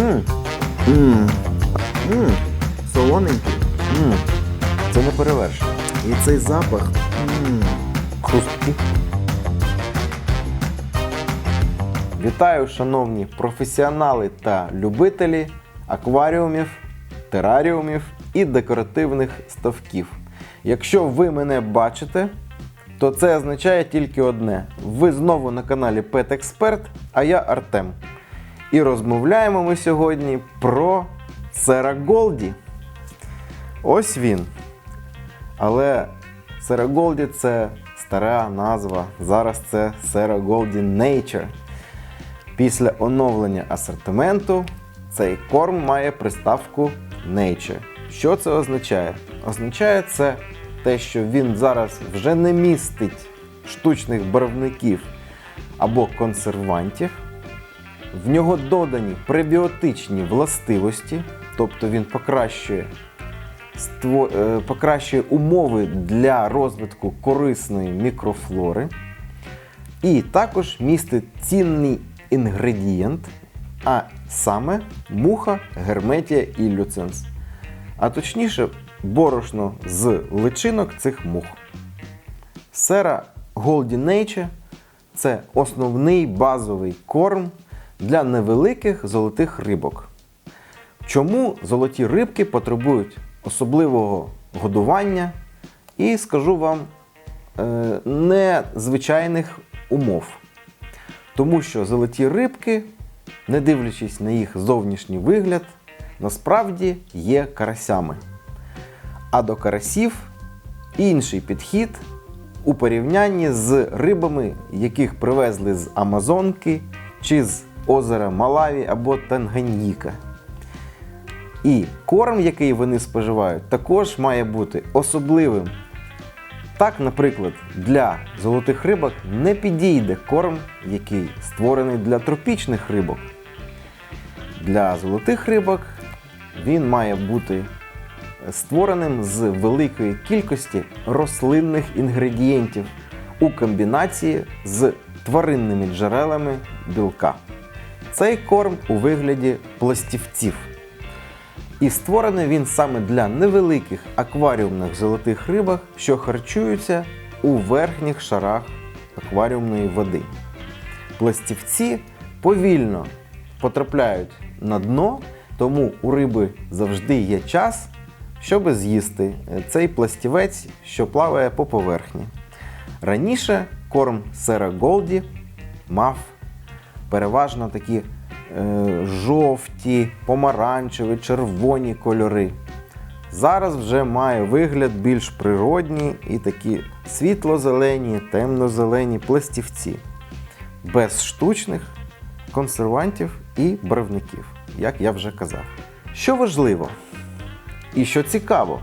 Мм. Мм. Мм. Солоненький. Мм. Це не перевершено. І цей запах. Мм. Хрусткі. Вітаю, шановні професіонали та любителі акваріумів, тераріумів і декоративних ставків. Якщо ви мене бачите, то це означає тільки одне: ви знову на каналі Pet Expert, а я Артем. І розмовляємо ми сьогодні про Сера Голді. Ось він. Але Сера Голді це стара назва. Зараз це Сера Голді Nature. Після оновлення асортименту цей корм має приставку Nature. Що це означає? Означає це те, що він зараз вже не містить штучних барвників або консервантів. В нього додані пребіотичні властивості, тобто він покращує е, покращує умови для розвитку корисної мікрофлори. І також містить цінний інгредієнт, а саме муха Герметія іллюценс. А точніше, борошно з личинок цих мух. Сера Голді Nature – це основний базовий корм для невеликих золотих рибок. Чому золоті рибки потребують особливого годування і скажу вам е, незвичайних умов. Тому що золоті рибки, не дивлячись на їх зовнішній вигляд, насправді є карасями. А до карасів інший підхід у порівнянні з рибами, яких привезли з Амазонки чи з озера Малаві або Танганьїка. І корм, який вони споживають, також має бути особливим. Так, наприклад, для золотих рибок не підійде корм, який створений для тропічних рибок. Для золотих рибок він має бути створеним з великої кількості рослинних інгредієнтів у комбінації з тваринними джерелами білка. Цей корм у вигляді пластівців. І створений він саме для невеликих акваріумних золотих рибок, що харчуються у верхніх шарах акваріумної води. Пластівці повільно потрапляють на дно, тому у риби завжди є час, щоб з'їсти цей пластівець, що плаває по поверхні. Раніше корм Сера Голді мав переважно такі е, жовті, помаранчеві, червоні кольори. Зараз вже має вигляд більш природній і такі світло-зелені, темно-зелені пластівці, без штучних консервантів і барвників, як я вже казав. Що важливо і що цікаво,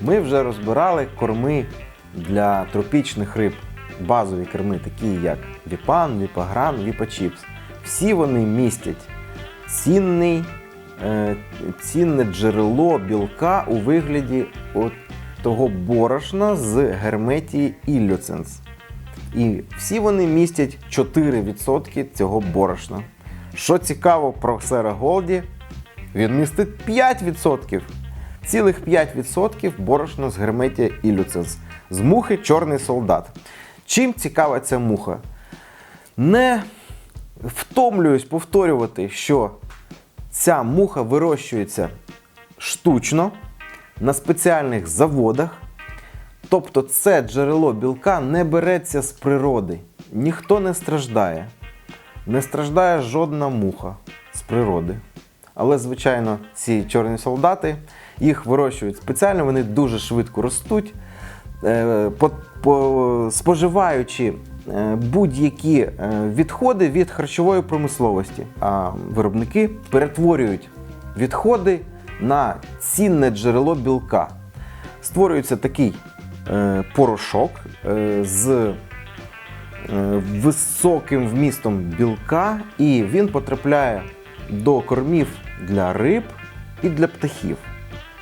ми вже розбирали корми для тропічних риб, базові корми, такі як віпан, віпагран, віпачіпс. Всі вони містять цінний, е, цінне джерело білка у вигляді от того борошна з герметії іллюценс. І всі вони містять 4% цього борошна. Що цікаво про Сера Голді, він містить 5%. Цілих 5% борошна з герметія іллюценс. З мухи чорний солдат. Чим цікава ця муха? Не втомлююсь повторювати, що ця муха вирощується штучно на спеціальних заводах. Тобто це джерело білка не береться з природи. Ніхто не страждає. Не страждає жодна муха з природи. Але, звичайно, ці чорні солдати їх вирощують спеціально, вони дуже швидко ростуть, е, по- по- споживаючи будь-які е, відходи від харчової промисловості. А виробники перетворюють відходи на цінне джерело білка. Створюється такий е, порошок е, з е, високим вмістом білка, і він потрапляє до кормів для риб і для птахів.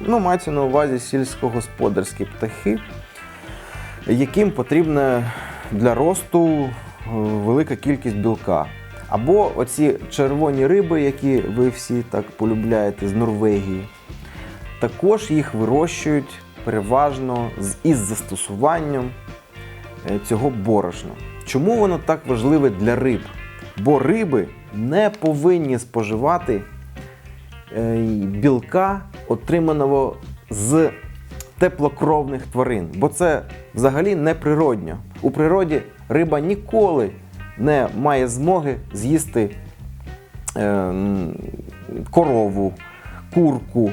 Ну, мається на увазі сільськогосподарські птахи, яким потрібна для росту е, велика кількість білка. Або оці червоні риби, які ви всі так полюбляєте з Норвегії. Також їх вирощують переважно із застосуванням е, цього борошна. Чому воно так важливе для риб? Бо риби не повинні споживати е, білка, отриманого з теплокровних тварин, бо це взагалі неприродньо. У природі риба ніколи не має змоги з'їсти е, корову, курку.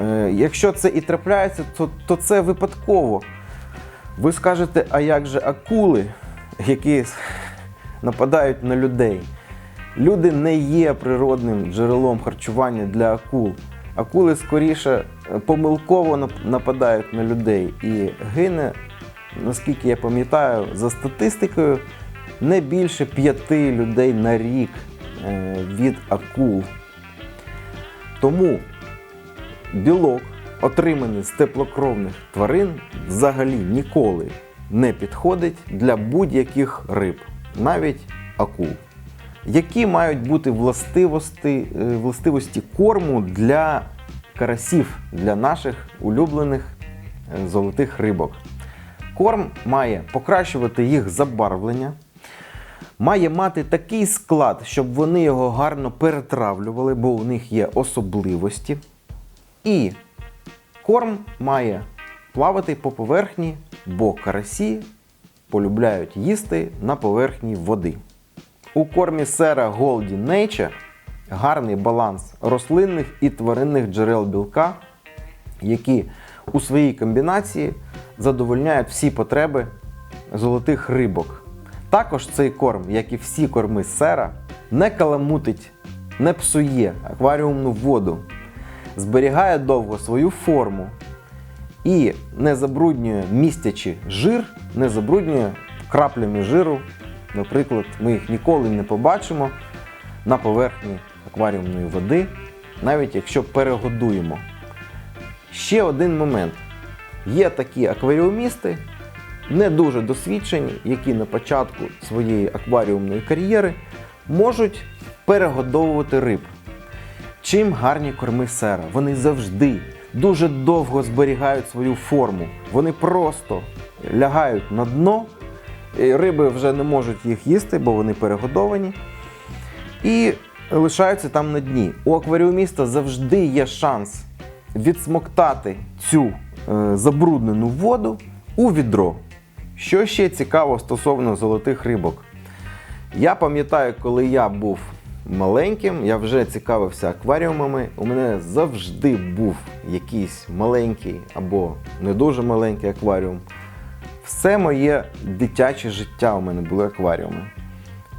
Е, якщо це і трапляється, то, то це випадково. Ви скажете, а як же акули, які нападають на людей? Люди не є природним джерелом харчування для акул. Акули скоріше е, помилково нападають на людей і гине, наскільки я пам'ятаю, за статистикою, не більше п'яти людей на рік е, від акул. Тому білок, отриманий з теплокровних тварин, взагалі ніколи не підходить для будь-яких риб, навіть акул. Які мають бути властивості, е, властивості корму для карасів, для наших улюблених е, золотих рибок? Корм має покращувати їх забарвлення, має мати такий склад, щоб вони його гарно перетравлювали, бо у них є особливості. І корм має плавати по поверхні, бо карасі полюбляють їсти на поверхні води. У кормі сера Goldie Nature гарний баланс рослинних і тваринних джерел білка, які у своїй комбінації задовольняють всі потреби золотих рибок. Також цей корм, як і всі корми сера, не каламутить, не псує акваріумну воду, зберігає довго свою форму і не забруднює містячи жир, не забруднює краплями жиру. Наприклад, ми їх ніколи не побачимо на поверхні акваріумної води, навіть якщо перегодуємо. Ще один момент. Є такі акваріумісти, не дуже досвідчені, які на початку своєї акваріумної кар'єри можуть перегодовувати риб. Чим гарні корми сера? Вони завжди дуже довго зберігають свою форму. Вони просто лягають на дно, риби вже не можуть їх їсти, бо вони перегодовані. І лишаються там на дні. У акваріуміста завжди є шанс відсмоктати цю е, забруднену воду у відро. Що ще цікаво стосовно золотих рибок? Я пам'ятаю, коли я був маленьким, я вже цікавився акваріумами. У мене завжди був якийсь маленький або не дуже маленький акваріум. Все моє дитяче життя у мене були акваріуми.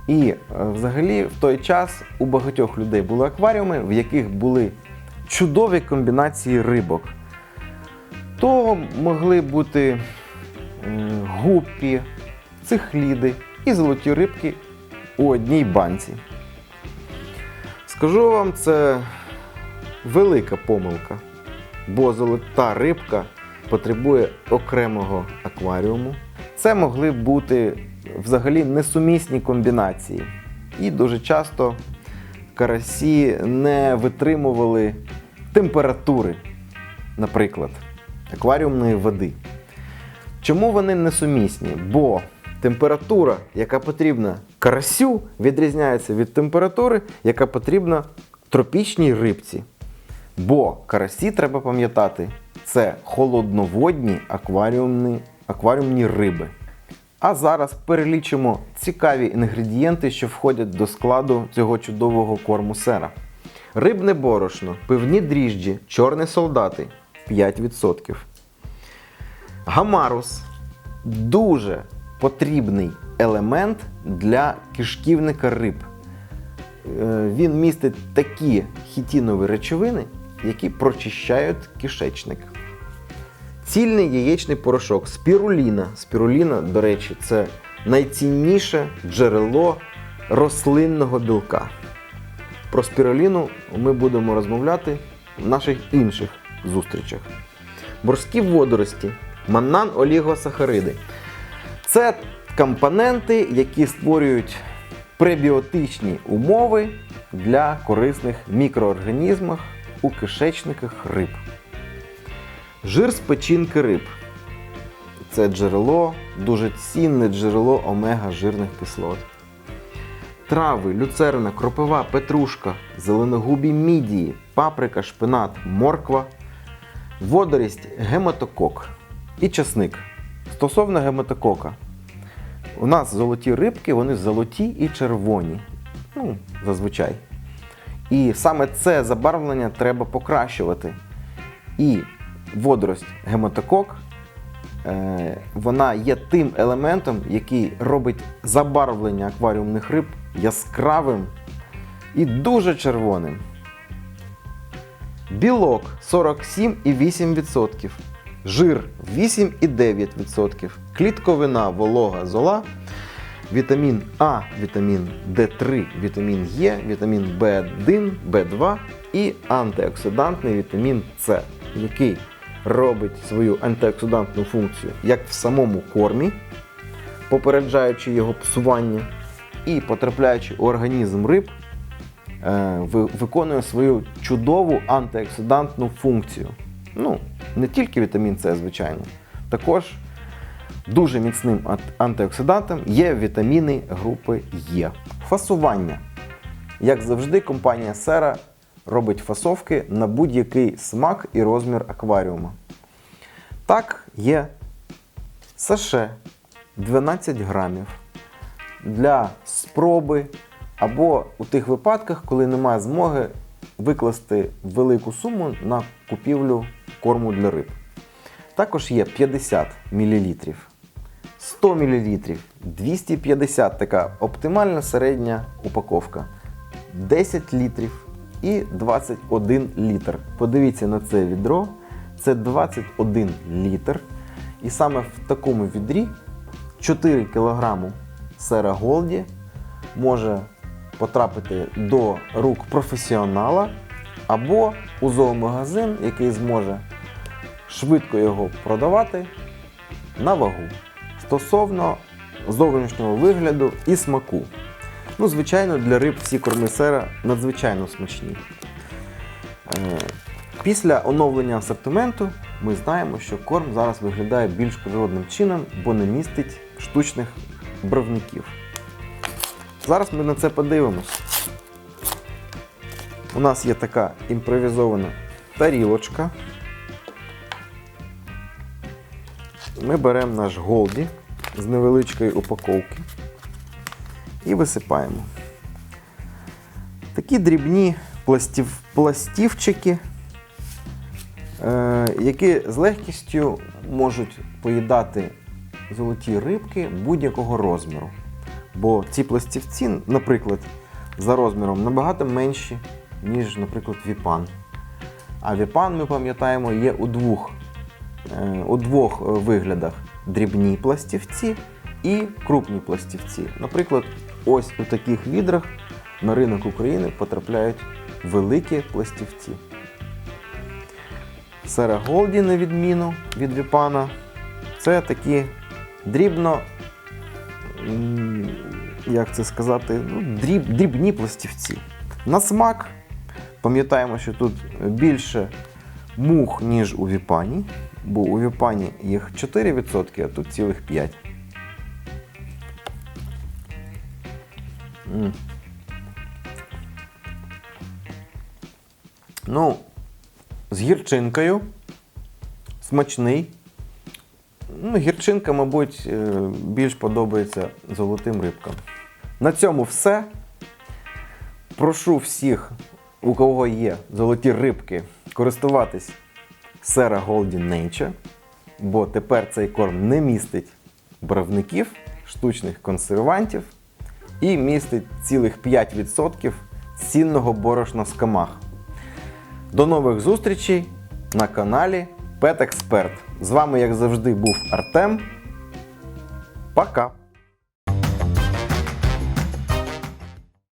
І е, взагалі в той час у багатьох людей були акваріуми, в яких були чудові комбінації рибок. То могли бути гуппі, цихліди і золоті рибки у одній банці. Скажу вам, це велика помилка, бо золота рибка потребує окремого акваріуму. Це могли бути взагалі несумісні комбінації. І дуже часто карасі не витримували температури, наприклад, акваріумної води. Чому вони несумісні? Бо температура, яка потрібна карасю, відрізняється від температури, яка потрібна тропічній рибці. Бо карасі треба пам'ятати, це холодноводні акваріумні, акваріумні риби. А зараз перелічимо цікаві інгредієнти, що входять до складу цього чудового корму сера. Рибне борошно, пивні дріжджі, чорні солдати 5%. Гамарус дуже потрібний елемент для кишківника риб. Е, Він містить такі хітінові речовини, які прочищають кишечник. Цільний яєчний порошок, спіруліна. Спіруліна, до речі, це найцінніше джерело рослинного білка. Про спіруліну ми будемо розмовляти в наших інших зустрічах. Морські водорості, маннан олігосахариди. Це компоненти, які створюють пребіотичні умови для корисних мікроорганізмів у кишечниках риб. Жир з печінки риб. Це джерело, дуже цінне джерело омега-жирних кислот. Трави, люцерна, кропива, петрушка, зеленогубі мідії, паприка, шпинат, морква, водорість, гематокок і часник. Стосовно гематокока, у нас золоті рибки, вони золоті і червоні. Ну, зазвичай. І саме це забарвлення треба покращувати. І водорость гематокок е, вона є тим елементом, який робить забарвлення акваріумних риб яскравим і дуже червоним. Білок 47,8%, жир 8,9%, клітковина волога зола, вітамін А, вітамін Д3, вітамін Е, вітамін В1, В2 і антиоксидантний вітамін С, який робить свою антиоксидантну функцію як в самому кормі, попереджаючи його псування, і потрапляючи у організм риб, е, виконує свою чудову антиоксидантну функцію. Ну, не тільки вітамін С, звичайно, також дуже міцним антиоксидантом є вітаміни групи Е. Фасування. Як завжди, компанія Сера робить фасовки на будь-який смак і розмір акваріума. Так, є саше 12 грамів для спроби, або у тих випадках, коли немає змоги викласти велику суму на купівлю корму для риб. Також є 50 мл, 100 мл, 250 така оптимальна середня упаковка, 10 літрів і 21 літр. Подивіться на це відро. Це 21 літр. І саме в такому відрі 4 кг сера Голді може потрапити до рук професіонала або у зоомагазин, який зможе швидко його продавати на вагу стосовно зовнішнього вигляду і смаку. Ну, звичайно, для риб ці корми сера надзвичайно смачні. Е, Після оновлення асортименту ми знаємо, що корм зараз виглядає більш природним чином, бо не містить штучних бровників. Зараз ми на це подивимось. У нас є така імпровізована тарілочка. Ми беремо наш голді з невеличкої упаковки висипаємо. Такі дрібні пластів, пластівчики, е, які з легкістю можуть поїдати золоті рибки будь-якого розміру. Бо ці пластівці, наприклад, за розміром набагато менші, ніж, наприклад, віпан. А віпан, ми пам'ятаємо, є у двох, е, у двох е, виглядах: дрібні пластівці і крупні пластівці. Наприклад, ось у таких відрах на ринок України потрапляють великі пластівці. Сера Голді, на відміну від віпана, це такі дрібно, як це сказати, ну, дріб, дрібні пластівці. На смак пам'ятаємо, що тут більше мух, ніж у віпані, бо у віпані їх 4%, а тут цілих 5%. Ну, з гірчинкою. Смачний. Ну, гірчинка, мабуть, е, більш подобається золотим рибкам. На цьому все. Прошу всіх, у кого є золоті рибки, користуватись Sera Golden Nature, бо тепер цей корм не містить барвників, штучних консервантів і містить цілих 5% цінного борошна з камах. До нових зустрічей на каналі Пет Експерт. З вами, як завжди, був Артем. Пока!